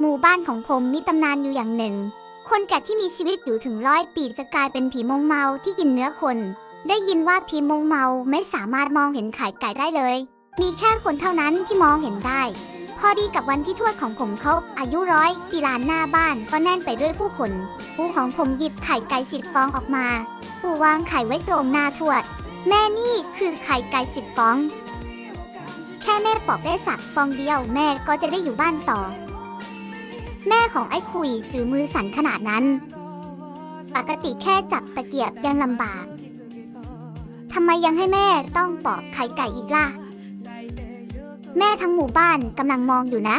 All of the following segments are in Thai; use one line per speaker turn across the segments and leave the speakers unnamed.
หมู่บ้านของผมมีตำนานอยู่อย่างหนึ่ง คนแก่ที่มีชีวิตอยู่ถึงร้อยปีจะกลายเป็นผีมงเมาที่กินเนื้อคน ได้ยินว่าผีมงเมาไม่สามารถมองเห็นไข่ไก่ได้เลย มีแค่คนเท่านั้นที่มองเห็นได้ พอดีกับวันที่ทวดของผมเขาอายุร้อยปีลานหน้าบ้านก็แน่นไปด้วยผู้คนปู่ของผมหยิบไข่ไก่สิบฟองออกมาปู่วางไข่ไว้ตรงหน้าทวด แม่นี่คือไข่ไก่สิบฟอง แค่แม่ปอกได้สักฟองเดียวแม่ก็จะได้อยู่บ้านต่อ แม่ของไอ้คุยจือมือสั่นขนาดนั้น ปกติแค่จับตะเกียบยังลำบากทำไมยังให้แม่ต้องปอกไข่ไก่อีกล่ะ แม่ทั้งหมู่บ้านกำลังมองอยู่นะ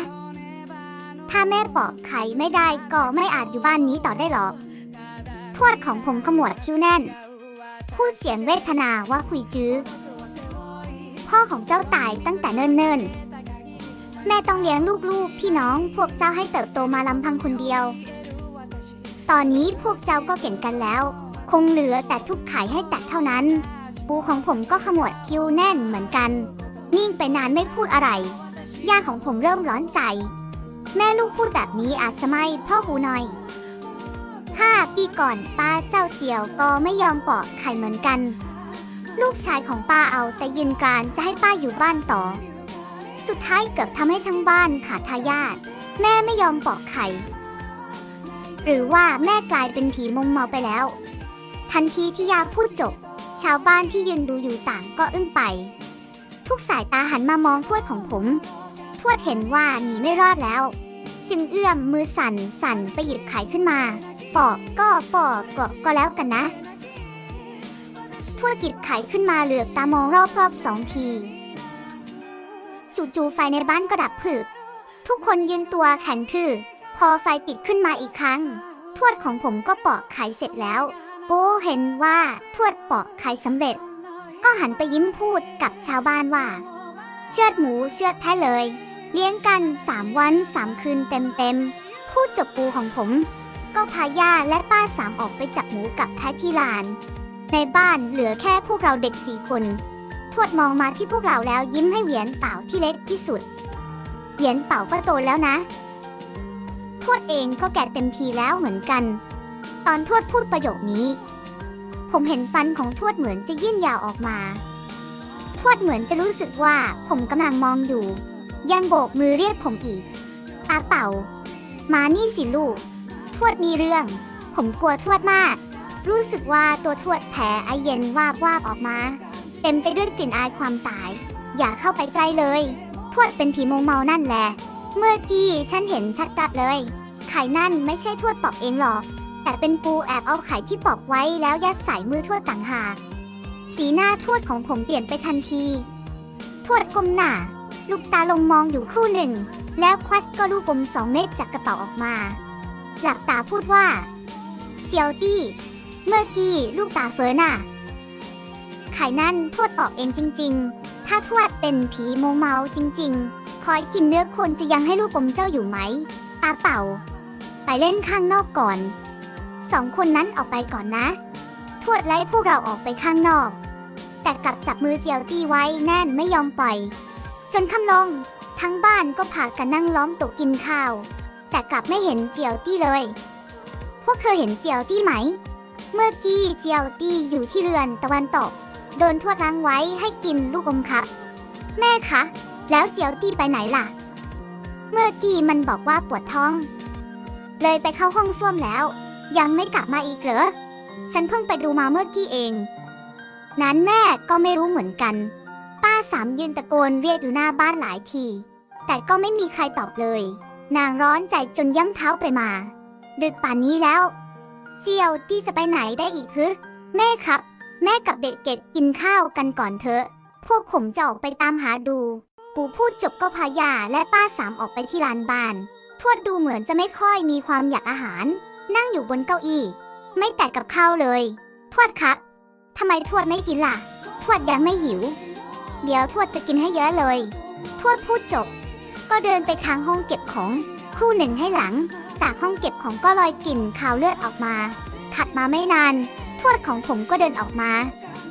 ถ้าแม่ปอกไข่ไม่ได้ก็ไม่อาจอยู่บ้านนี้ต่อได้หรอก ทวดของผมขมวดคิ้วแน่น พูดเสียงเวทนาว่าคุยจื้อ พ่อของเจ้าตายตั้งแต่เนิ่นๆ แม่ต้องเลี้ยงลูกๆ พี่น้องพวกเจ้าให้เติบโตมาลำพังคนเดียว ตอนนี้พวกเจ้าก็เก่งกันแล้ว คงเหลือแต่ทุกไข่ให้แตกเท่านั้น ปูของผมก็ขมวดคิ้วแน่นเหมือนกัน นิ่งไปนานไม่พูดอะไรย่าของผมเริ่มร้อนใจ แม่ลูกพูดแบบนี้อาจจะไม่พ่อหูหน่อยห้าปีก่อนป้าเจ้าเจียวก็ไม่ยอมปอกไข่เหมือนกัน ลูกชายของป้าเอาแต่ยืนกรานจะให้ป้าอยู่บ้านต่อ สุดท้ายเกือบทำให้ทั้งบ้านขาดทายาทแม่ไม่ยอมปอกไข่ หรือว่าแม่กลายเป็นผีมงเมาไปแล้ว ทันทีที่ยาพูดจบ ชาวบ้านที่ยืนดูอยู่ต่างก็อึ้งไป ทุกสายตาหันมามองทวดของผม ทวดเห็นว่าหนีไม่รอดแล้ว จึงเอื้อมมือสั่นสั่นไปหยิบไข่ขึ้นมา ปอกก็ปอกก็ก็แล้วกันนะทวดหยิบไข่ขึ้นมาเหลือบตามองรอบๆสองที จู่ๆไฟในบ้านก็ดับผึบทุกคนยืนตัวแข็งทื่อ พอไฟติดขึ้นมาอีกครั้ง ทวดของผมก็ปอกไข่เสร็จแล้ว โป้เห็นว่าทวดปอกไข่สำเร็จ ก็หันไปยิ้มพูดกับชาวบ้านว่า เชือดหมูเชือดแพะเลย เลี้ยงกันสามวันสามคืนเต็มๆพูดจบปูของผม ก็พาย่าและป้าสามออกไปจับหมูกับแพะที่ลาน ในบ้านเหลือแค่พวกเราเด็กสี่คน ทวดมองมาที่พวกเราแล้วยิ้มให้เหวียนเป่าที่เล็กที่สุด เหวียนเป่าก็โตแล้วนะ ทวดเองก็แก่เต็มทีแล้วเหมือนกัน ตอนทวดพูดประโยคนี้ ผมเห็นฟันของทวดเหมือนจะยื่นยาวออกมา ทวดเหมือนจะรู้สึกว่าผมกำลังมองอยู่ ยังโบกมือเรียกผมอีกอาเป่า มานี่สิลูก ทวดมีเรื่อง ผมกลัวทวดมาก รู้สึกว่าตัวทวดแผลไอเย็นวาบวาบออกมา เต็มไปด้วยกลิ่นอายความตาย อย่าเข้าไปใกล้เลย ทวดเป็นผีโมงเมานั่นแหละ เมื่อกี้ฉันเห็นชัดกัดเลย ไข่นั่นไม่ใช่ทวดปอกเองหรอก แต่เป็นปูแอบเอาไข่ที่ปอกไว้แล้วยัดใส่มือทวดต่างหาก สีหน้าทวดของผมเปลี่ยนไปทันที ทวดก้มหน้าลูกตาลงมองอยู่คู่หนึ่ง แล้วควักก็ลูกกลมสองเม็ดจากกระเป๋าออกมา หลับตาพูดว่าเจียวตี้ เมื่อกี้ลูกตาเฟิร์น่ะ ไข่นั่นทวดปอกเองจริง ๆ ถ้าทวดเป็นผีโมเมาจริง ๆ คอยกินเนื้อคนจะยังให้ลูกกลมเจ้าอยู่ไหมตาเป่า ไปเล่นข้างนอกก่อน สองคนนั้นออกไปก่อนนะ ทวดไล่พวกเราออกไปข้างนอก แต่กลับจับมือเจียวตี้ไว้แน่นไม่ยอมปล่อย จนค่ำลง ทั้งบ้านก็พากันนั่งล้อมโต๊ะกินข้าว แต่กลับไม่เห็นเจียวตี้เลย พวกเธอเห็นเจียวตี้ไหม เมื่อกี้เจียวตี้อยู่ที่เรือนตะวันตก โดนทวดรั้งไว้ให้กินลูกอมครับ แม่คะ แล้วเจียวตี้ไปไหนล่ะ เมื่อกี้มันบอกว่าปวดท้อง เลยไปเข้าห้องส้วมแล้ว ยังไม่กลับมาอีกเหรอ ฉันเพิ่งไปดูมาเมื่อกี้เอง นั้นแม่ก็ไม่รู้เหมือนกัน ป้าสามยืนตะโกนเรียกอยู่หน้าบ้านหลายที แต่ก็ไม่มีใครตอบเลย นางร้อนใจจนย่ำเท้าไปมา ดึกป่านนี้แล้วเจียวที่จะไปไหนได้อีกฮึแม่ครับ แม่กับเด็กเกดกินข้าวกันก่อนเถอะ พวกผมจะออกไปตามหาดู ปู่พูดจบก็พายาและป้าสามออกไปที่ลานบ้าน ทวดดูเหมือนจะไม่ค่อยมีความอยากอาหาร นั่งอยู่บนเก้าอี้ ไม่แตะกับข้าวเลย ทวดครับทำไมทวดไม่กินล่ะ ทวดยังไม่หิว เดี๋ยวทวดจะกินให้เยอะเลย ทวดพูดจบ ก็เดินไปทางห้องเก็บของ คู่หนึ่งให้หลัง จากห้องเก็บของก็ลอยกลิ่นคาวเลือดออกมา ถัดมาไม่นาน ทวดของผมก็เดินออกมา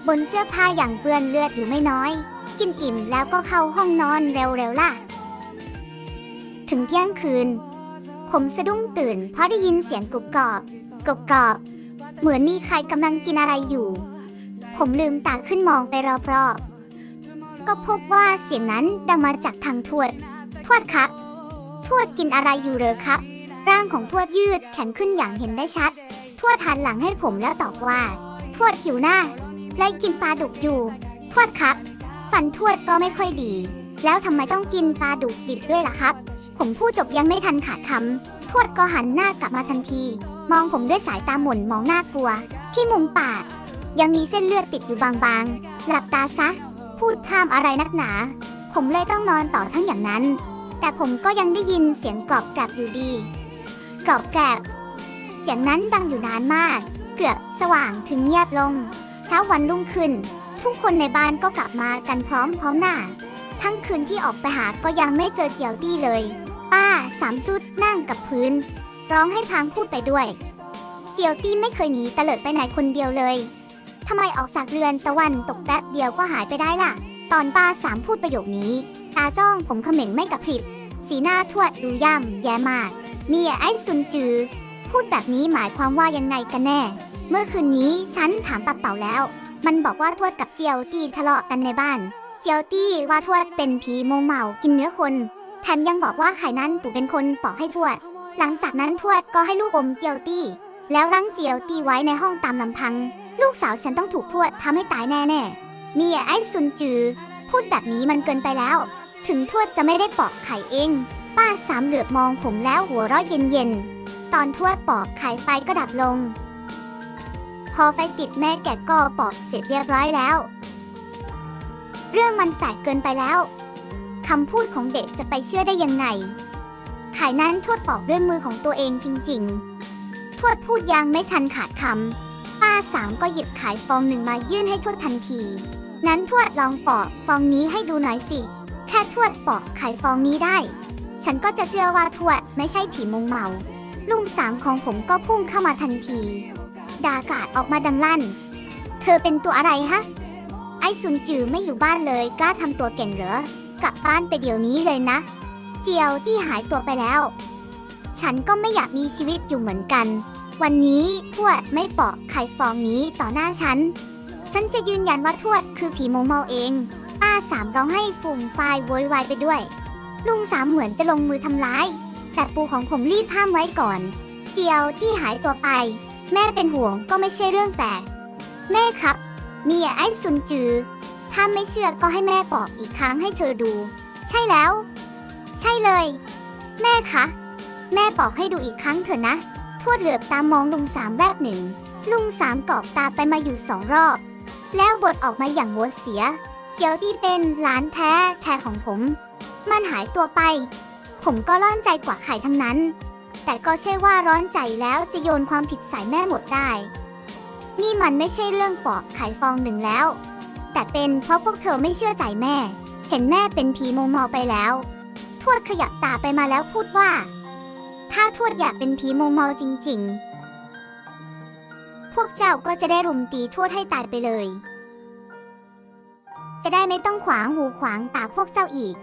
บนเสื้อผ้าอย่างเปื้อนเลือดอยู่ไม่น้อย กินอิ่มแล้วก็เข้าห้องนอนเร็วๆล่ะ ถึงเที่ยงคืน ผมสะดุ้งตื่นเพราะได้ยินเสียงกรุบกรอบกรุบกรอบ เหมือนมีใครกำลังกินอะไรอยู่ ผมลืมตาขึ้นมองไปรอบๆ ก็พบว่าเสียงนั้นดังมาจากทางทวด ทวดครับ ทวดกินอะไรอยู่เหรอครับ ร่างของทวดยืดแข็งขึ้นอย่างเห็นได้ชัด ทวดหันหลังให้ผมแล้วตอบว่า ทวดหิวหน้า ไล่กินปลาดุกอยู่ ทวดครับ ฟันทวดก็ไม่ค่อยดี แล้วทำไมต้องกินปลาดุกดิบด้วยล่ะครับ ผมพูดจบยังไม่ทันขาดคำทวดก็หันหน้ากลับมาทันที มองผมด้วยสายตาหม่นมองน่ากลัว ที่มุมปาก ยังมีเส้นเลือดติดอยู่บางๆ หลับตาซะ พูดข้ามอะไรนักหนา ผมเลยต้องนอนต่อทั้งอย่างนั้น แต่ผมก็ยังได้ยินเสียงกรอบแกรบอยู่ดี กรอบแกรบ สียงนั้นดังอยู่นานมาก เกือบสว่างถึงเงียบลง เช้าวันรุ่งขึ้น ทุกคนในบ้านก็กลับมากันพร้อมพร้อมหน้า ทั้งคืนที่ออกไปหาก็ยังไม่เจอเจียวตี้เลย ป้าสามสุดนั่งกับพื้น ร้องให้พางพูดไปด้วย เจียวตี้ไม่เคยหนีตะเลิดไปไหนคนเดียวเลยทำไมออกจากเรือนตะวันตกแป๊บเดียวก็หายไปได้ล่ะ ตอนป้าสามพูดประโยคนี้ ตาจ้องผมเขม็งไม่กระพริบ สีหน้าทวดดูย่ำแย่มากเมียไอ้ซุนจือ พูดแบบนี้หมายความว่ายังไงกันแน่ เมื่อคืนนี้ฉันถามปับเป่าแล้ว มันบอกว่าทวดกับเจียวตี้ทะเลาะกันในบ้าน เจียวตี้ว่าทวดเป็นผีโมงเมากินเนื้อคน แถมยังบอกว่าไข่นั้นปู่เป็นคนปอกให้ทวด หลังจากนั้นทวดก็ให้ลูกอมเจียวตี้ แล้วรั้งเจียวตี้ไว้ในห้องตามลำพัง ลูกสาวฉันต้องถูกทวดทำให้ตายแน่ๆเมีไอ้ซุนจือ พูดแบบนี้มันเกินไปแล้ว ถึงทวดจะไม่ได้ปอกไข่เอง ป้าสามเหลือบมองผมแล้วหัวเราะเย็นๆ ตอนทวดปอกไข่ไฟก็ดับลง พอไฟติดแม่แกก็ปอกเสร็จเรียบร้อยแล้ว เรื่องมันแปลกเกินไปแล้วคำพูดของเด็กจะไปเชื่อได้ยังไงไข่นั้นทวดปอกด้วยมือของตัวเองจริง ๆ ทวดพูดยังไม่ทันขาดคำ ป้าสามก็หยิบไข่ฟองหนึ่งมายื่นให้ทวดทันที นั้นทวดลองปอกฟองนี้ให้ดูหน่อยสิ แค่ทวดปอกไข่ฟองนี้ได้ ฉันก็จะเชื่อว่าทวดไม่ใช่ผีมงเมา ลุงสามของผมก็พุ่งเข้ามาทันที ดากาดออกมาดังลั่น เธอเป็นตัวอะไรฮะ ไอ้ซุนจือไม่อยู่บ้านเลยกล้าทำตัวเก่งเหรอ กลับบ้านไปเดี๋ยวนี้เลยนะ เจียวที่หายตัวไปแล้ว ฉันก็ไม่อยากมีชีวิตอยู่เหมือนกัน วันนี้ทวดไม่ปอกไข่ฟองนี้ต่อหน้าฉัน ฉันจะยืนยันว่าทวดคือผีโมเมาเองป้าสามร้องให้ฝุ่มฟายโวยวายไปด้วย ลุงสามเหมือนจะลงมือทำร้าย แต่ปูของผมรีบห้ามไว้ก่อน เจียวที่หายตัวไป แม่เป็นห่วงก็ไม่ใช่เรื่องแปลกแม่ครับเมียไอ้ซุนจือ ถ้าไม่เชื่อก็ให้แม่บอกอีกครั้งให้เธอดู ใช่แล้ว ใช่เลย แม่คะ แม่บอกให้ดูอีกครั้งเถอะนะ ทวดเหลือบตามองลุงสามแวบหนึ่ง ลุงสามกรอกตาไปมาอยู่สองรอบ แล้วบทออกมาอย่างหัวเสีย เจียวที่เป็นหลานแท้แท้ของผม มันหายตัวไป ผมก็ร้อนใจกว่าใครทั้งนั้น แต่ก็ใช่ว่าร้อนใจแล้วจะโยนความผิดใส่แม่หมดได้ นี่มันไม่ใช่เรื่องปอกไข่ฟองหนึ่งแล้ว แต่เป็นเพราะพวกเธอไม่เชื่อใจแม่ เห็นแม่เป็นผีโมงมาไปแล้ว ทวดขยับตาไปมาแล้วพูดว่า ถ้าทวดอยากเป็นผีโมงมาจริง ๆ พวกเจ้าก็จะได้รุมตีทวดให้ตายไปเลย จะได้ไม่ต้องขวางหูขวางตาพวกเจ้าอีก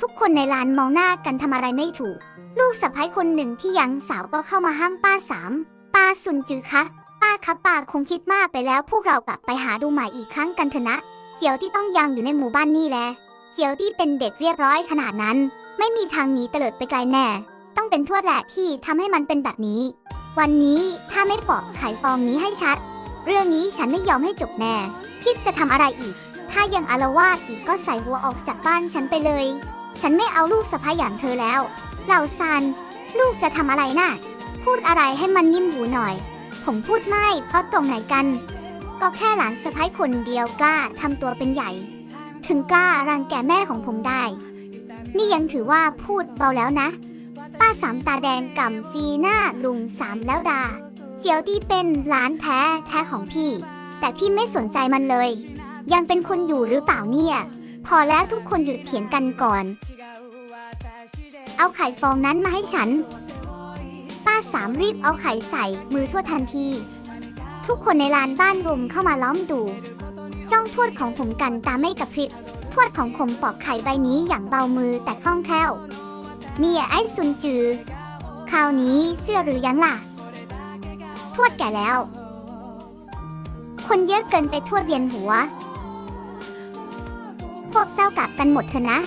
ทุกคนในลานมองหน้ากันทำอะไรไม่ถูก ลูกสะพ้ายคนหนึ่งที่ยังสาวก็เข้ามาห้ามป้าสามป้าสุนจือคะป้าครับป้าคงคิดมากไปแล้วพวกเรากลับไปหาดูใหม่อีกครั้งกันเถอะนะเจียวที่ต้องยังอยู่ในหมู่บ้านนี่แหละเจียวที่เป็นเด็กเรียบร้อยขนาดนั้น ไม่มีทางหนีเตลิดไปไกลแน่ ต้องเป็นทวดแหละที่ทำให้มันเป็นแบบนี้ วันนี้ถ้าไม่ปอกไข่ฟองนี้ให้ชัด เรื่องนี้ฉันไม่ยอมให้จบแน่ คิดจะทำอะไรอีก ถ้ายังอารวาสอีกก็ใส่หัวออกจากบ้านฉันไปเลย ฉันไม่เอาลูกสะพ้ายอย่างเธอแล้ว เหล่าซานลูกจะทำอะไรน่ะ พูดอะไรให้มันนิ่มหูหน่อย ผมพูดไม่เพราะตรงไหนกัน ก็แค่หลานสะพ้ายคนเดียวกล้าทำตัวเป็นใหญ่ ถึงกล้ารังแกแม่ของผมได้ นี่ยังถือว่าพูดเบาแล้วนะ ป้าสามตาแดงกำซีหน้าลุงสามแล้วดา เจียวที่เป็นหลานแท้แท้ของพี่ แต่พี่ไม่สนใจมันเลย ยังเป็นคนอยู่หรือเปล่าเนี่ย พอแล้วทุกคนหยุดเถียงกันก่อน เอาไข่ฟองนั้นมาให้ฉัน ป้าสามรีบเอาไข่ใส่มือทั่วทันที ทุกคนในลานบ้านรุมเข้ามาล้อมดู จ้องทวดของผมกันตาไม่กระพริบ ทวดของผมปอกไข่ใบนี้อย่างเบามือแต่คล่องแคล่วเมียไอ้ซุนจือ คราวนี้เสื้อหรือยังล่ะ ทวดแก่แล้ว คนเยอะเกินไปทวดเวียนหัว วกเจ้ากลับกันหมดเถอะนะ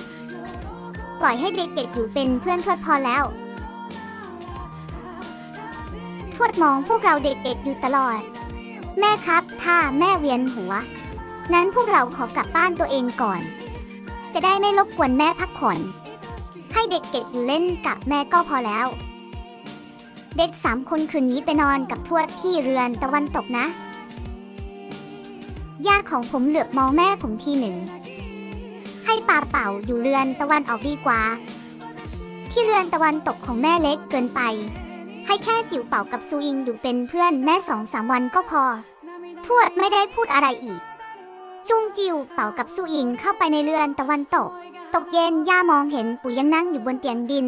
ปล่อยให้เด็กๆอยู่เป็นเพื่อนทวดพอแล้ว ทวดมองพวกเราเด็กๆอยู่ตลอด แม่ครับ ถ้าแม่เวียนหัว นั้นพวกเราขอกลับบ้านตัวเองก่อน จะได้ไม่รบกวนแม่พักผ่อน ให้เด็กๆอยู่เล่นกับแม่ก็พอแล้ว เด็กสามคนคืนนี้ไปนอนกับทวดที่เรือนตะวันตกนะ ย่าของผมเหลือบมองแม่ผมทีหนึ่ง ให้ปาเป่าอยู่เรือนตะวันออกดีกว่า ที่เรือนตะวันตกของแม่เล็กเกินไป ให้แค่จิ๋วเป่ากับซูอิงอยู่เป็นเพื่อนแม่สองสามวันก็พอ ทวดไม่ได้พูดอะไรอีก จุงจิวเป่ากับซูอิงเข้าไปในเรือนตะวันตก ตกเย็นย่ามองเห็นปู่ยังนั่งอยู่บนเตียงดิน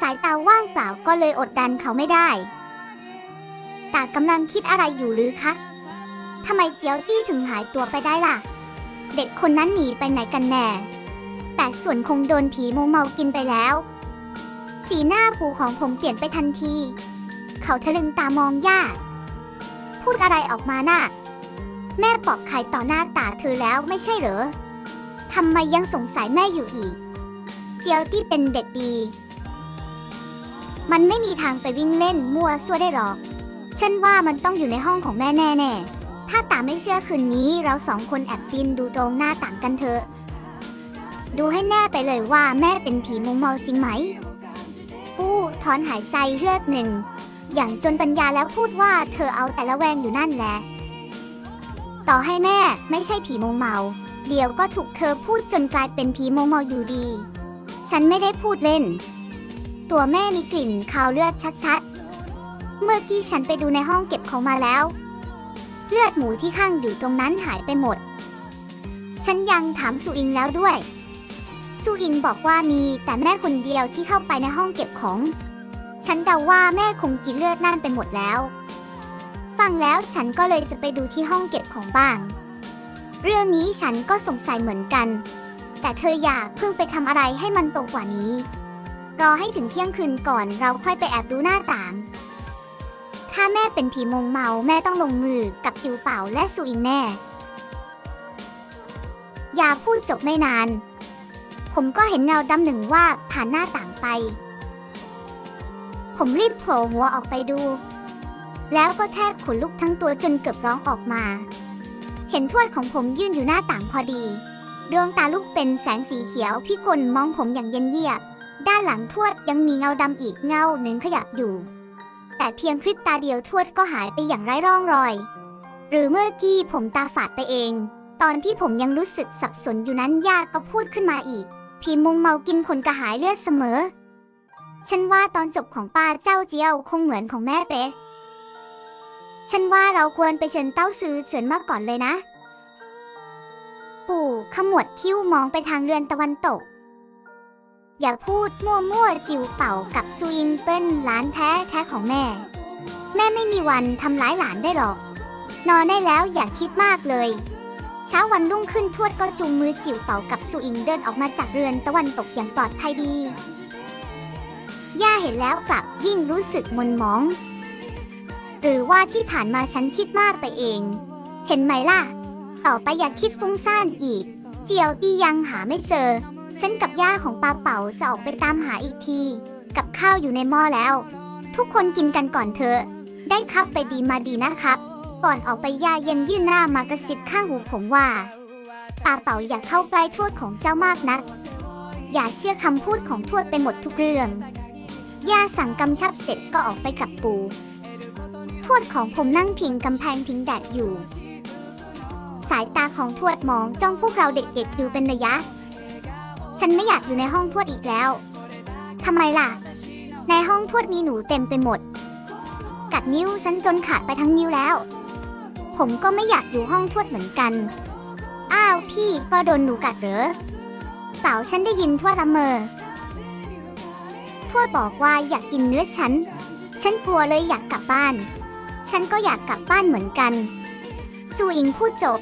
สายตาว่างเปล่าก็เลยอดดันเขาไม่ได้ตากำลังคิดอะไรอยู่หรือคะทำไมเจียวตี้ถึงหายตัวไปได้ล่ะ เด็กคนนั้นหนีไปไหนกันแน่ แต่ส่วนคงโดนผีโมเมากินไปแล้ว สีหน้าปู่ของผมเปลี่ยนไปทันที เขาทะลึงตามองย่า พูดอะไรออกมาน่ะ แม่ปอกไข่ต่อหน้าตาเธอแล้วไม่ใช่เหรอ ทำไมยังสงสัยแม่อยู่อีก เจียวตี้เป็นเด็กดี มันไม่มีทางไปวิ่งเล่นมั่วซั่วได้หรอก ฉันว่ามันต้องอยู่ในห้องของแม่แน่ๆ ถ้าตาไม่เชื่อคืนนี้เราสองคนแอบปีนดูตรงหน้าต่างกันเถอะ ดูให้แน่ไปเลยว่าแม่เป็นผีมุงเมาจริงไหมอู้ถอนหายใจเฮือกหนึ่ง อย่างจนปัญญาแล้วพูดว่าเธอเอาแต่ละแวงอยู่นั่นแหละ ต่อให้แม่ไม่ใช่ผีมุงเมา เดี๋ยวก็ถูกเธอพูดจนกลายเป็นผีมุงเมาอยู่ดี ฉันไม่ได้พูดเล่น ตัวแม่มีกลิ่นคาวเลือดชัดๆ เมื่อกี้ฉันไปดูในห้องเก็บของมาแล้ว เลือดหมูที่ข้างอยู่ตรงนั้นหายไปหมด ฉันยังถามสุอิงแล้วด้วย สุอิงบอกว่ามีแต่แม่คนเดียวที่เข้าไปในห้องเก็บของ ฉันเดาว่าแม่คงกินเลือดนั่นไปหมดแล้ว ฟังแล้วฉันก็เลยจะไปดูที่ห้องเก็บของบ้าง เรื่องนี้ฉันก็สงสัยเหมือนกัน แต่เธออย่าเพิ่งไปทำอะไรให้มันโตกว่านี้ รอให้ถึงเที่ยงคืนก่อนเราค่อยไปแอบดูหน้าต่าง ถ้าแม่เป็นผีมงเมาแม่ต้องลงมือกับจิวเป่าและสุอิงแน่อย่าพูดจบไม่นาน ผมก็เห็นเงาดำหนึ่งว่าผ่านหน้าต่างไป ผมรีบโผล่หัวออกไปดู แล้วก็แทบขนลุกทั้งตัวจนเกือบร้องออกมา เห็นทวดของผมยืนอยู่หน้าต่างพอดีดวงตาลูกเป็นแสงสีเขียวพี่กลมองผมอย่างเย็นเยียบ ด้านหลังทวดยังมีเงาดำอีกเงาหนึ่งขยับอยู่ แต่เพียงพริบตาเดียวทวดก็หายไปอย่างไร้ร่องรอย หรือเมื่อกี้ผมตาฝาดไปเอง ตอนที่ผมยังรู้สึกสับสนอยู่นั้นย่าก็พูดขึ้นมาอีกผีมุงเมากินคนกระหายเลือดเสมอ ฉันว่าตอนจบของป้าเจ้าเจียวคงเหมือนของแม่เป๊ะฉันว่าเราควรไปเชิญเต้าซื้อเฉินมาก่อนเลยนะ ปู่ขมวดคิ้วมองไปทางเรือนตะวันตก อย่าพูดมั่วๆจิ๋วเป่ากับซูอิงเป็นหลานแท้แท้ของแม่ แม่ไม่มีวันทำร้ายหลานได้หรอก นอนได้แล้วอย่าคิดมากเลย เช้าวันรุ่งขึ้นทวดก็จูงมือจิ๋วเป่ากับสุอิงเดินออกมาจากเรือนตะวันตกอย่างปลอดภัยดี ย่าเห็นแล้วกลับยิ่งรู้สึกมนหมอง หรือว่าที่ผ่านมาฉันคิดมากไปเอง เห็นไหมล่ะ ต่อไปอย่าคิดฟุ้งซ่านอีก เจียวตี้ยังหาไม่เจอ ฉันกับย่าของปาเป๋าจะออกไปตามหาอีกที กับข้าวอยู่ในหม้อแล้ว ทุกคนกินกันก่อนเถอะ ได้ครับไปดีมาดีนะครับ ก่อนออกไปย่าเย็นยื่นหน้ามากระซิบข้างหูผมว่าปาเป๋าอย่าเข้าใกล้ทวดของเจ้ามากนัก อย่าเชื่อคำพูดของทวดไปหมดทุกเรื่องย่าสั่งกำชับเสร็จก็ออกไปกับปู ทวดของผมนั่งพิงกำแพงพิงแดดอยู่ สายตาของทวดมองจ้องพวกเราเด็กๆอยู่เป็นระยะ ฉันไม่อยากอยู่ในห้องทวดอีกแล้ว ทำไมล่ะ ในห้องทวดมีหนูเต็มไปหมด กัดนิ้วฉันจนขาดไปทั้งนิ้วแล้ว ผมก็ไม่อยากอยู่ห้องทวดเหมือนกัน อ้าวพี่ก็โดนหนูกัดเหรอเปล่าฉันได้ยินทวดละเมอทวดบอกว่าอยากกินเนื้อฉัน ฉันกลัวเลยอยากกลับบ้าน ฉันก็อยากกลับบ้านเหมือนกันสูอิงพูดจบ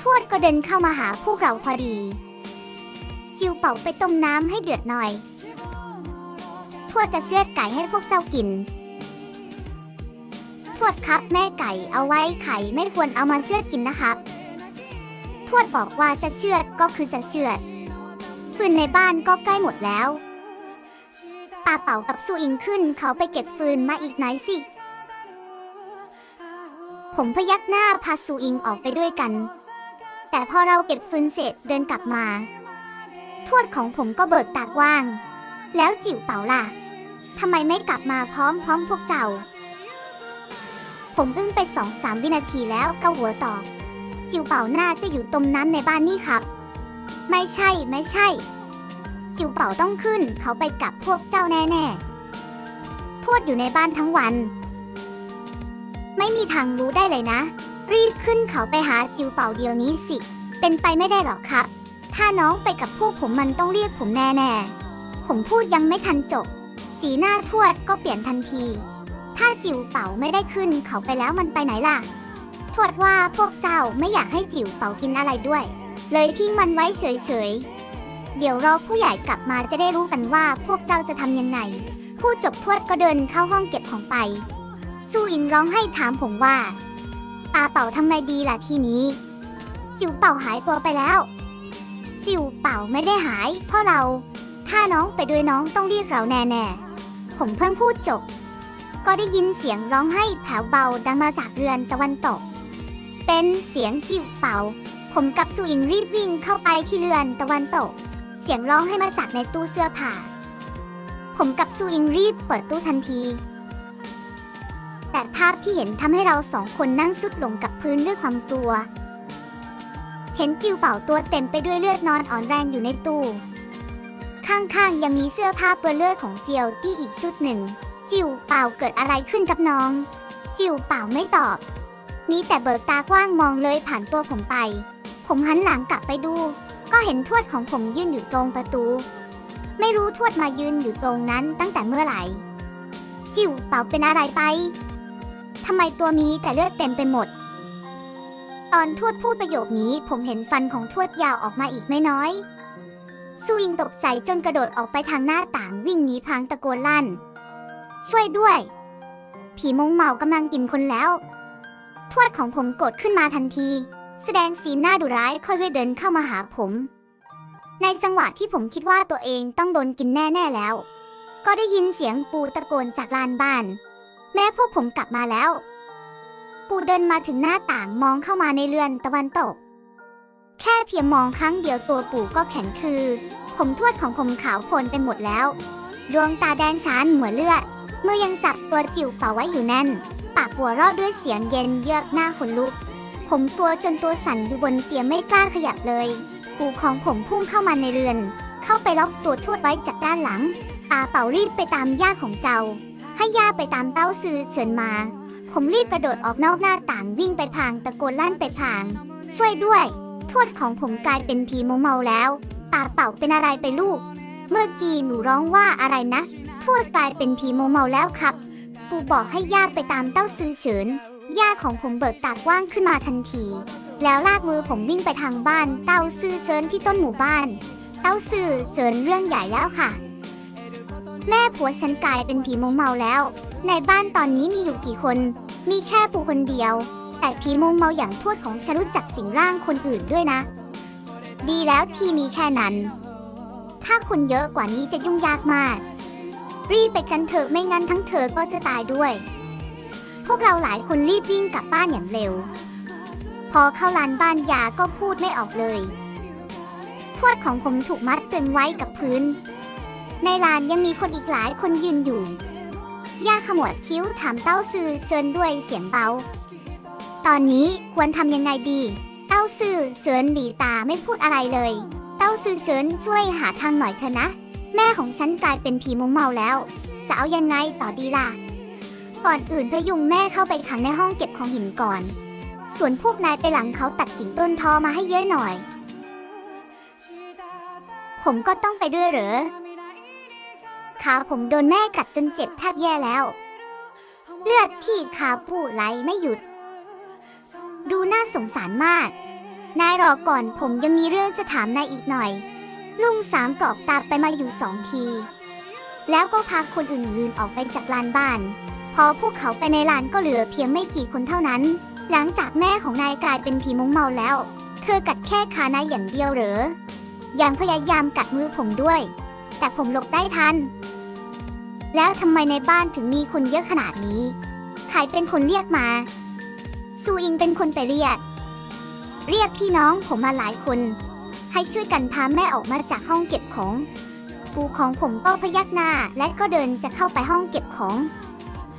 ทวดก็เดินเข้ามาหาพวกเราพอดี จิวเป่าไปต้มน้ำให้เดือดหน่อยวดจะเชือดไก่ให้พวกเจ้ากิน ทวดครับแม่ไก่เอาไว้ไข่ไม่ควรเอามาเชือดกินนะครับ ทวดบอกว่าจะเชือดก็คือจะเชือด ฟืนในบ้านก็ใกล้หมดแล้วปาเป่ากับซูอิงขึ้นเขาไปเก็บฟืนมาอีกไหนสิ ผมพยักหน้าพาซูอิงออกไปด้วยกัน แต่พอเราเก็บฟืนเสร็จเดินกลับมา วดของผมก็เบิกตากว้าง แล้วจิ๋วเป่าล่ะทำไมไม่กลับมาพร้อมพร้อมพวกเจ้า ผมอึ้งไปสองสามวินาทีแล้วก็หัวตอบจิ๋วเป่าน่าจะอยู่ต้มน้ำในบ้านนี่ครับ ไม่ใช่ไม่ใช่ จิ๋วเป่าต้องขึ้นเขาไปกับพวกเจ้าแน่ๆทวดอยู่ในบ้านทั้งวัน ไม่มีทางรู้ได้เลยนะ รีบขึ้นเขาไปหาจิ๋วเป่าเดียวนี้สิ เป็นไปไม่ได้หรอกครับ ถ้าน้องไปกับพวกผมมันต้องเรียกผมแน่ๆ ผมพูดยังไม่ทันจบ สีหน้าทวดก็เปลี่ยนทันที ถ้าจิ๋วเป่าไม่ได้ขึ้นเขาไปแล้วมันไปไหนล่ะ ทวดว่าพวกเจ้าไม่อยากให้จิ๋วเป่ากินอะไรด้วย เลยทิ้งมันไว้เฉยๆ เดี๋ยวรอผู้ใหญ่กลับมาจะได้รู้กันว่าพวกเจ้าจะทำยังไง ผู้จบทวดก็เดินเข้าห้องเก็บของไปสู้อิงร้องให้ถามผมว่าอาเป่าทำไงดีล่ะทีนี้ จิ๋วเป่าหายตัวไปแล้ว จิวเป่าไม่ได้หายเพราะเรา ถ้าน้องไปด้วยน้องต้องเรียกเราแน่ๆ ผมเพิ่งพูดจบ ก็ได้ยินเสียงร้องให้แผ่วเบาดังมาจากเรือนตะวันตก เป็นเสียงจิวเป่า ผมกับสุอิงรีบวิ่งเข้าไปที่เรือนตะวันตก เสียงร้องให้มาจากในตู้เสื้อผ้า ผมกับสุอิงรีบเปิดตู้ทันที แต่ภาพที่เห็นทำให้เราสองคนนั่งสุดลงกับพื้นด้วยความกลัว เห็นจิวเป่าตัวเต็มไปด้วยเลือดนอนอ่อนแรงอยู่ในตู้ ข้างๆยังมีเสื้อผ้าเปื้อนเลือดของเจียวที่อีกชุดหนึ่ง จิวเป่าเกิดอะไรขึ้นกับน้อง จิวเป่าไม่ตอบ มีแต่เบิกตากว้างมองเลยผ่านตัวผมไป ผมหันหลังกลับไปดู ก็เห็นทวดของผมยืนอยู่ตรงประตู ไม่รู้ทวดมายืนอยู่ตรงนั้นตั้งแต่เมื่อไหร่ จิวเป่าเป็นอะไรไปทำไมตัวมีแต่เลือดเต็มไปหมด ตอนทวดพูดประโยคนี้ผมเห็นฟันของทวดยาวออกมาอีกไม่น้อย ซูอิงตกใจจนกระโดดออกไปทางหน้าต่างวิ่งหนีพลางตะโกนลั่น ช่วยด้วย ผีมงเมากำลังกินคนแล้ว ทวดของผมโกรธขึ้นมาทันที แสดงสีหน้าดุร้ายค่อยๆเดินเข้ามาหาผม ในจังหวะที่ผมคิดว่าตัวเองต้องโดนกินแน่ๆแล้ว ก็ได้ยินเสียงปูตะโกนจากลานบ้าน แม่พวกผมกลับมาแล้ว ปูเดินมาถึงหน้าต่างมองเข้ามาในเรือนตะวันตก แค่เพียงมองครั้งเดียวตัวปู่ก็แข็งคือ ผมทวดของผมขาวโพลนไปหมดแล้ว ดวงตาแดงฉานเหมือนเลือดมือยังจับตัวจิ๋วเป่าไว้อยู่แน่น ปากหัวรอดด้วยเสียงเย็นเยือกหน้าขนลุก ผมกลัวจนตัวสั่นอยู่บนเตียงไม่กล้าขยับเลยปู่ของผมพุ่งเข้ามาในเรือน เข้าไปล็อกตัวทวดไว้จากด้านหลังตาเป่ารีบไปตามย่าของเจ้า ให้ย่าไปตามเต้าซื้อเฉินมา ผมรีบกระโดดออกนอกหน้าต่างวิ่งไปพางตะโกนลั่นไปพาง ช่วยด้วย ทวดของผมกลายเป็นผีโมเมาแล้วตากเป่าเป็นอะไรไปลูก เมื่อกี้หนูร้องว่าอะไรนะ ทวดกลายเป็นผีโมเมาแล้วครับ ปู่บอกให้ย่าไปตามเต้าซือเฉินย่าของผมเบิกตากว้างขึ้นมาทันที แล้วลากมือผมวิ่งไปทางบ้านเต้าซือเฉินที่ต้นหมู่บ้าน เต้าซือเฉินเรื่องใหญ่แล้วค่ะ แม่ผัวฉันกลายเป็นผีโมเมาแล้ว ในบ้านตอนนี้มีอยู่กี่คน มีแค่ปู่คนเดียว แต่ผีโมเมาอย่างทวดของฉันรู้จักสิ่งร่างคนอื่นด้วยนะ ดีแล้วที่มีแค่นั้น ถ้าคนเยอะกว่านี้จะยุ่งยากมาก รีบไปกันเถอะไม่งั้นทั้งเธอก็จะตายด้วย พวกเราหลายคนรีบวิ่งกลับบ้านอย่างเร็ว พอเข้าลานบ้านยาก็พูดไม่ออกเลยทวดของผมถูกมัดตึงไว้กับพื้น ในลานยังมีคนอีกหลายคนยืนอยู่ ย่าขมวดคิ้วถามเต้าซือเชิญด้วยเสียงเบา ตอนนี้ควรทำยังไงดี เต้าซือเฉินหลีตาไม่พูดอะไรเลย เต้าซือเฉินช่วยหาทางหน่อยเถอะนะ แม่ของฉันกลายเป็นผีมุมเมาแล้ว จะเอายังไงต่อดีล่ะ ก่อนอื่นพยุงแม่เข้าไปขังในห้องเก็บของหินก่อน ส่วนพวกนายไปหลังเขาตัดกิ่งต้นทอมาให้เยอะหน่อย ผมก็ต้องไปด้วยเหรอ ขาผมโดนแม่กัดจนเจ็บแทบแย่แล้ว เลือดที่ขาผู้ไหลไม่หยุด ดูน่าสงสารมาก นายรอก่อนผมยังมีเรื่องจะถามนายอีกหน่อย ลุงสามกรอกตาไปมาอยู่สองที แล้วก็พาคนอื่นๆออกไปจากลานบ้าน พอพวกเขาไปในลานก็เหลือเพียงไม่กี่คนเท่านั้น หลังจากแม่ของนายกลายเป็นผีมุ้งเมาแล้วเธอกัดแค่ขานายอย่างเดียวเหรอยังพยายามกัดมือผมด้วย แต่ผมหลบได้ทัน แล้วทำไมในบ้านถึงมีคนเยอะขนาดนี้ ใครเป็นคนเรียกมา ซูอิงเป็นคนไปเรียก เรียกพี่น้องผมมาหลายคน ให้ช่วยกันพาแม่ออกมาจากห้องเก็บของ ปู่ของผมก็พยักหน้าและก็เดินจะเข้าไปห้องเก็บของ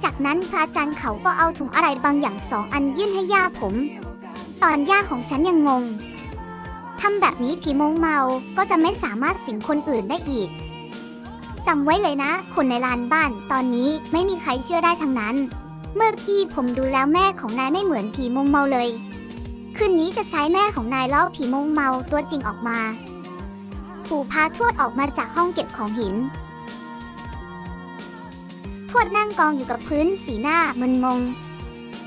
จากนั้นพระอาจารย์เขาก็เอาถุงอะไรบางอย่างสองอันยื่นให้ย่าผม ตอนย่าของฉันยังงงทำแบบนี้ผีมงเมา ก็จะไม่สามารถสิงคนอื่นได้อีก จำไว้เลยนะ คนในลานบ้านตอนนี้ไม่มีใครเชื่อได้ทั้งนั้น เมื่อกี้ผมดูแล้วแม่ของนายไม่เหมือนผีมงเมาเลย คืนนี้จะใช้แม่ของนายล่อผีมงเมาตัวจริงออกมา ปู่พาทวดออกมาจากห้องเก็บของหิน ทวดนั่งกองอยู่กับพื้นสีหน้ามึนงง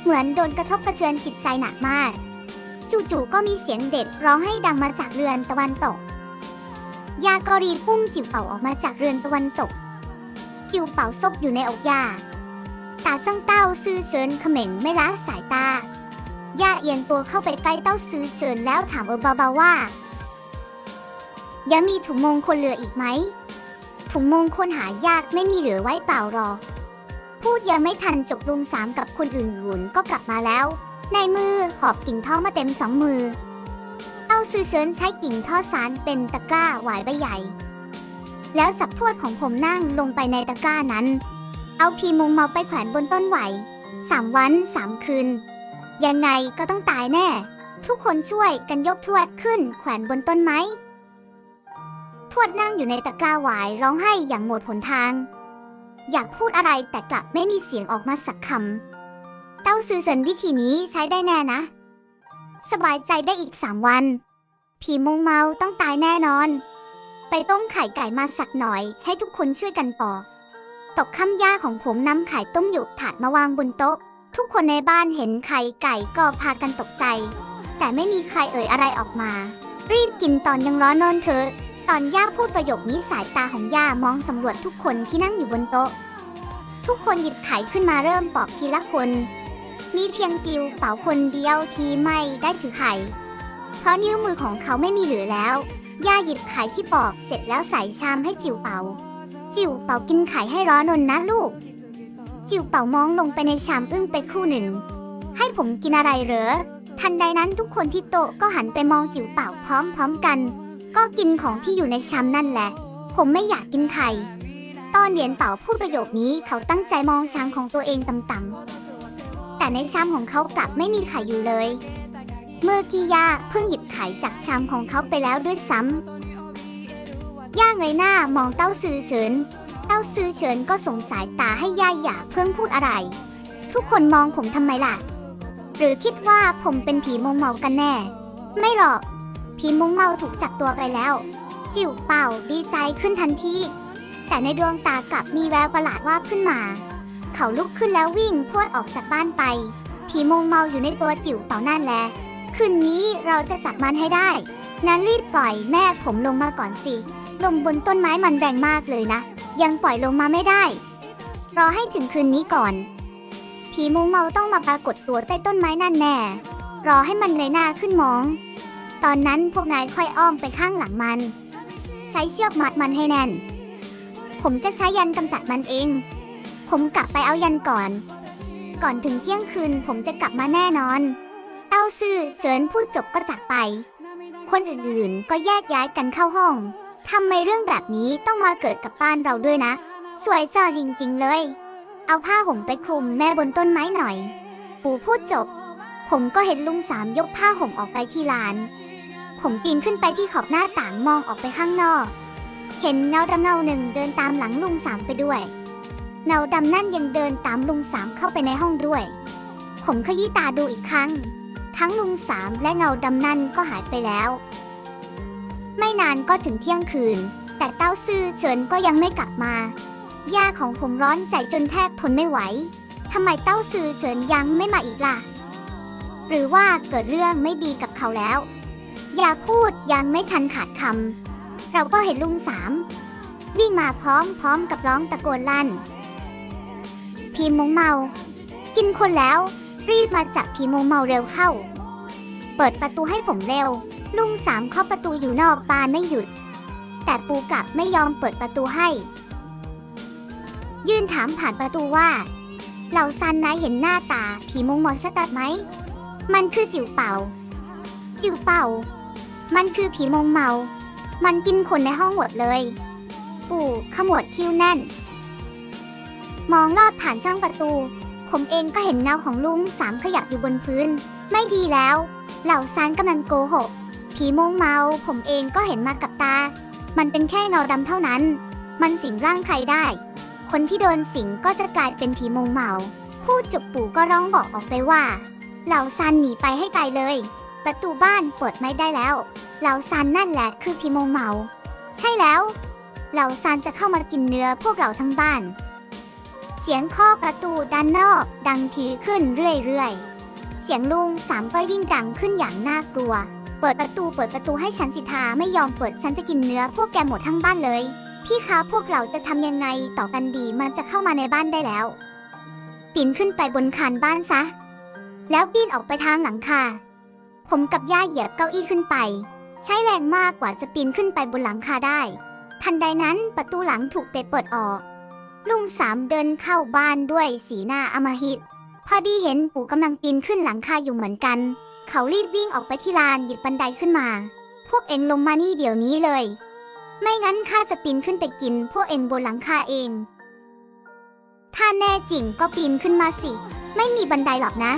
เหมือนโดนกระทบกระเทือนจิตใจหนักมาก จู่ๆก็มีเสียงเด็กร้องให้ดังมาจากเรือนตะวันตก ยาก็รีพุ่งจิ๋วเป่าออกมาจากเรือนตะวันตก จิ๋วเป่าซบอยู่ในอกยาตาจ้องเต้าซื่อเชิญเขม่งไม่ละสายตาย่าเอียงตัวเข้าไปใกล้เต้าซื้อเชิญแล้วถามเออเบาๆว่า ยังมีถุงมงคลเหลืออีกไหม ถุงมงคลหายากไม่มีเหลือไว้เปล่าหรอก พูดยังไม่ทันจบลุงสามกับคนอื่นหุนก็กลับมาแล้ว ในมือหอบกิ่งท่อมาเต็มสองมือ เต้าซื้อเชิญใช้กิ่งท่อสารเป็นตะกร้าหวายใบใหญ่ แล้วสับทวดของผมนั่งลงไปในตะกร้านั้น เอาพีมุงเมาไปแขวนบนต้นไหวสามวันสามคืน ยังไงก็ต้องตายแน่ ทุกคนช่วยกันยกทวดขึ้นแขวนบนต้นไม้ทวดนั่งอยู่ในตะกร้าหวายร้องไห้อย่างหมดหนทาง อยากพูดอะไรแต่กลับไม่มีเสียงออกมาสักคำ เต้าซื้อเซินวิธีนี้ใช้ได้แน่นะ สบายใจได้อีกสามวัน ผีมงเมาต้องตายแน่นอน ไปต้มไข่ไก่มาสักหน่อย ให้ทุกคนช่วยกันปอก ตกค่ำย่าของผมนำไข่ต้มหยกถาดมาวางบนโต๊ะ ทุกคนในบ้านเห็นไข่ไก่ก็พากันตกใจ แต่ไม่มีใครเอ่ยอะไรออกมา รีบกินตอนยังร้อนนอนเถอะ ตอนย่าพูดประโยคนี้สายตาของย่ามองสำรวจทุกคนที่นั่งอยู่บนโต๊ะ ทุกคนหยิบไข่ขึ้นมาเริ่มปอกทีละคน มีเพียงจิวเป๋าคนเดียวที่ไม่ได้ถือไข่ เพราะนิ้วมือของเขาไม่มีเหลือแล้ว ย่าหยิบไข่ที่ปอกเสร็จแล้วใส่ชามให้จิวเป๋าจิวเป๋ากินไข่ให้ร้อนนนนะลูก จิวเป๋ามองลงไปในชามอึ้งไปครู่หนึ่ง ให้ผมกินอะไรเหรอ ทันใดนั้นทุกคนที่โต๊ะก็หันไปมองจิวเป๋าพร้อมๆกัน ก็กินของที่อยู่ในชามนั่นแหละ ผมไม่อยากกินไข่ ตอนเหรียญเป๋าพูดประโยคนี้เขาตั้งใจมองชามของตัวเองต่ำๆ ในชามของเขากลับไม่มีไข่อยู่เลย เมื่อกี้ย่าเพิ่งหยิบไข่จากชามของเขาไปแล้วด้วยซ้ำย่าเงยหน้ามองเต้าซือเฉิน เต้าซือเฉินก็ส่งสายตาให้ย่าอย่าเพิ่งพูดอะไร ทุกคนมองผมทำไมล่ะ หรือคิดว่าผมเป็นผีมงเมากันแน่ ไม่หรอก ผีมงเมาถูกจับตัวไปแล้ว จิ๋วเป่าดีใจขึ้นทันทีแต่ในดวงตากลับมีแววประหลาดว่าขึ้นมา เขาลุกขึ้นแล้ววิ่งพวดออกจากบ้านไป ผีมงเมาอยู่ในตัวจิ๋วเป่านั่นแหละคืนนี้เราจะจับมันให้ได้ นั้นรีบปล่อยแม่ผมลงมาก่อนสิลงบนต้นไม้มันแรงมากเลยนะ ยังปล่อยลงมาไม่ได้ รอให้ถึงคืนนี้ก่อน ผีมูเมาต้องมาปรากฏตัวใต้ต้นไม้นั่นแน่ รอให้มันเงยหน้าขึ้นมอง ตอนนั้นพวกนายค่อยอ้อมไปข้างหลังมัน ใช้เชือกมัดมันให้แน่น ผมจะใช้ยันกำจัดมันเอง ผมกลับไปเอายันก่อน ก่อนถึงเที่ยงคืนผมจะกลับมาแน่นอน เต้าซื่อเฉินพูดจบก็จากไป คนอื่นๆก็แยกย้ายกันเข้าห้องทำไมเรื่องแบบนี้ต้องมาเกิดกับบ้านเราด้วยนะ สวยจ้าจริงๆเลย เอาผ้าห่มไปคลุมแม่บนต้นไม้หน่อย ปู่พูดจบ ผมก็เห็นลุงสามยกผ้าห่มออกไปที่ลาน ผมปีนขึ้นไปที่ขอบหน้าต่างมองออกไปข้างนอก เห็นเงาดำเงาหนึ่งเดินตามหลังลุงสามไปด้วย เงาดำนั่นยังเดินตามลุงสามเข้าไปในห้องด้วย ผมขยี้ตาดูอีกครั้ง ทั้งลุงสามและเงาดำนั่นก็หายไปแล้ว ไม่นานก็ถึงเที่ยงคืน แต่เต้าซื่อเฉินก็ยังไม่กลับมาย่าของผมร้อนใจจนแทบทนไม่ไหวทำไมเต้าซื่อเฉินยังไม่มาอีกล่ะ หรือว่าเกิดเรื่องไม่ดีกับเขาแล้ว อย่าพูดยังไม่ทันขาดคำเราก็เห็นลุงสามวิ่งมาพร้อมพร้อมกับร้องตะโกนลั่น ผีมงเมา กินคนแล้ว รีบมาจับผีมงเมาเร็วเข้า เปิดประตูให้ผมเร็ว ลุงสามเคาะประตูอยู่นอกบานไม่หยุด แต่ปูกลับไม่ยอมเปิดประตูให้ ยื่นถามผ่านประตูว่าเหล่าซันนายเห็นหน้าตาผีมงมอนสตัดไหม มันคือจิ๋วเป่า จิ๋วเป่า มันคือผีมงเมา มันกินคนในห้องหมดเลย ปู่ขมวดคิ้วแน่น มองลอดผ่านช่องประตู ผมเองก็เห็นเงาของลุงสามขยับอยู่บนพื้น ไม่ดีแล้ว เหล่าซานกำลังโกหก ผีมงเมา ผมเองก็เห็นมากับตา มันเป็นแค่เงาดำเท่านั้น มันสิงร่างใครได้ คนที่โดนสิงก็จะกลายเป็นผีมงเมาพูดจบปู่ก็ร้องบอกออกไปว่า เหล่าซันหนีไปให้ไกลเลย ประตูบ้านเปิดไม่ได้แล้ว เหล่าซันนั่นแหละคือผีมงเมา ใช่แล้ว เหล่าซันจะเข้ามากินเนื้อพวกเราทั้งบ้าน สียงเคาะประตูด้านนอกดังทีขึ้นเรื่อยๆ เสียงลุงสามก็ยิ่งดังขึ้นอย่างน่ากลัว เปิดประตูเปิดประตูให้ฉันสิทาไม่ยอมเปิดฉันจะกินเนื้อพวกแกหมดทั้งบ้านเลย พี่คะพวกเราจะทำยังไงต่อกันดีมันจะเข้ามาในบ้านได้แล้ว ปีนขึ้นไปบนคานบ้านซะ แล้วปีนออกไปทางหลังคา ผมกับย่าเหยียบเก้าอี้ขึ้นไป ใช้แรงมากกว่าจะปีนขึ้นไปบนหลังคาได้ ทันใดนั้นประตูหลังถูกเตะเปิดออก ลุงสามเดินเข้าบ้านด้วยสีหน้าอำมหิต พอดีเห็นปู่กำลังปีนขึ้นหลังคาอยู่เหมือนกัน เขารีบวิ่งออกไปที่ลานหยิบบันไดขึ้นมา พวกเอ็งลงมานี่เดี๋ยวนี้เลย ไม่งั้นข้าจะปีนขึ้นไปกิน พวกเอ็งบนหลังคาเอง ถ้าแน่จริงก็ปีนขึ้นมาสิ ไม่มีบันไดหรอกนะ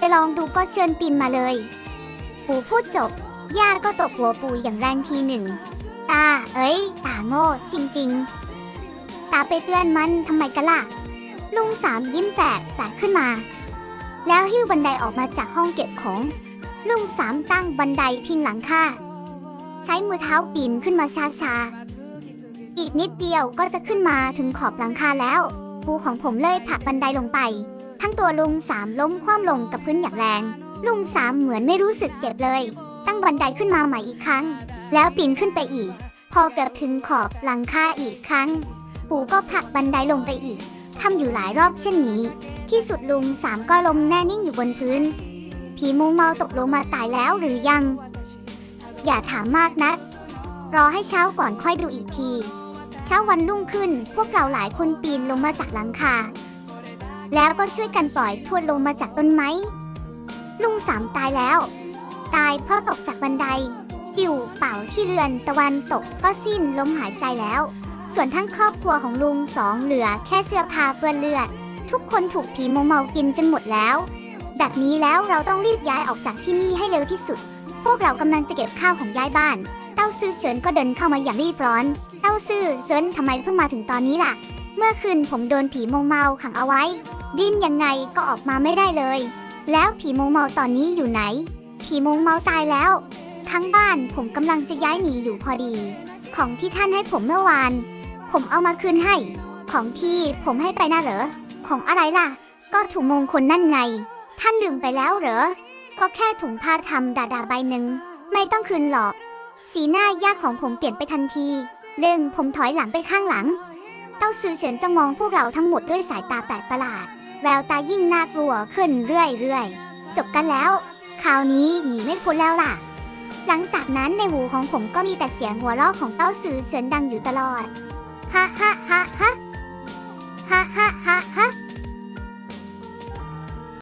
จะลองดูก็เชิญปีนมาเลย ปู่พูดจบ ย่าก็ตบหัวปู่อย่างแรงทีหนึ่ง ตา เอ้ย ตาโง่จริง ๆ ตาไปเตือนมันทำไมกันล่ะ ลุงสามยิ้มแปลกแปลกขึ้นมา แล้วหิ้วบันไดออกมาจากห้องเก็บของ ลุงสามตั้งบันไดพิงหลังคาใช้มือเท้าปีนขึ้นมาช้าๆ อีกนิดเดียวก็จะขึ้นมาถึงขอบหลังคาแล้วปูของผมเลยผลักบันไดลงไป ทั้งตัวลุงสามล้มคว่ำลงกับพื้นอย่างแรง ลุงสามเหมือนไม่รู้สึกเจ็บเลย ตั้งบันไดขึ้นมาใหม่อีกครั้ง แล้วปีนขึ้นไปอีก พอเกือบถึงขอบหลังคาอีกครั้ง ปูก็ผลักบันไดลงไปอีกทำอยู่หลายรอบเช่นนี้ ที่สุดลุงสามก็ล้มแน่นิ่งอยู่บนพื้น ผีมูเมาตกลงมาตายแล้วหรือยัง อย่าถามมากนะรอให้เช้าก่อนค่อยดูอีกที เช้าวันรุ่งขึ้น พวกเราหลายคนปีนลงมาจากหลังคา แล้วก็ช่วยกันปล่อยทวดลงมาจากต้นไม้ลุงสามตายแล้ว ตายเพราะตกจากบันได จิวเป่าที่เรือนตะวันตกก็สิ้นลมหายใจแล้ว ส่วนทั้งครอบครัวของลุงสองเหลือแค่เสื้อผ้าเปื้อนเลือด ทุกคนถูกผีโมเมากินจนหมดแล้ว แบบนี้แล้วเราต้องรีบย้ายออกจากที่นี่ให้เร็วที่สุด พวกเรากำลังจะเก็บข้าวของย้ายบ้าน เต้าซื่อเฉินก็เดินเข้ามาอย่างรีบร้อน เต้าซื่อเฉินทำไมเพิ่งมาถึงตอนนี้ล่ะ เมื่อคืนผมโดนผีโมเมาขังเอาไว้ ดิ้นยังไงก็ออกมาไม่ได้เลย แล้วผีโมเมาตอนนี้อยู่ไหน ผีโมเมาตายแล้ว ทั้งบ้านผมกำลังจะย้ายหนีอยู่พอดี ของที่ท่านให้ผมเมื่อวาน ผมเอามาคืนให้ ของที่ผมให้ไปน่ะเหรอ ของอะไรล่ะ ก็ถุงมงคลนั่นไง ท่านลืมไปแล้วเหรอ ก็แค่ถุงผ้าทำดาดาใบหนึ่ง ไม่ต้องคืนหรอก สีหน้ายากของผมเปลี่ยนไปทันทีเรื่องผมถอยหลังไปข้างหลัง เต้าซือเฉินจะมองพวกเราทั้งหมดด้วยสายตาแปลกประหลาด แววตายิ่งน่ากลัวขึ้นเรื่อยๆ จบกันแล้ว คราวนี้หนีไม่พ้นแล้วล่ะหลังจากนั้นในหูของผมก็มีแต่เสียงหัวเราะของเต้าซือเฉินดังอยู่ตลอด はははは。はははは。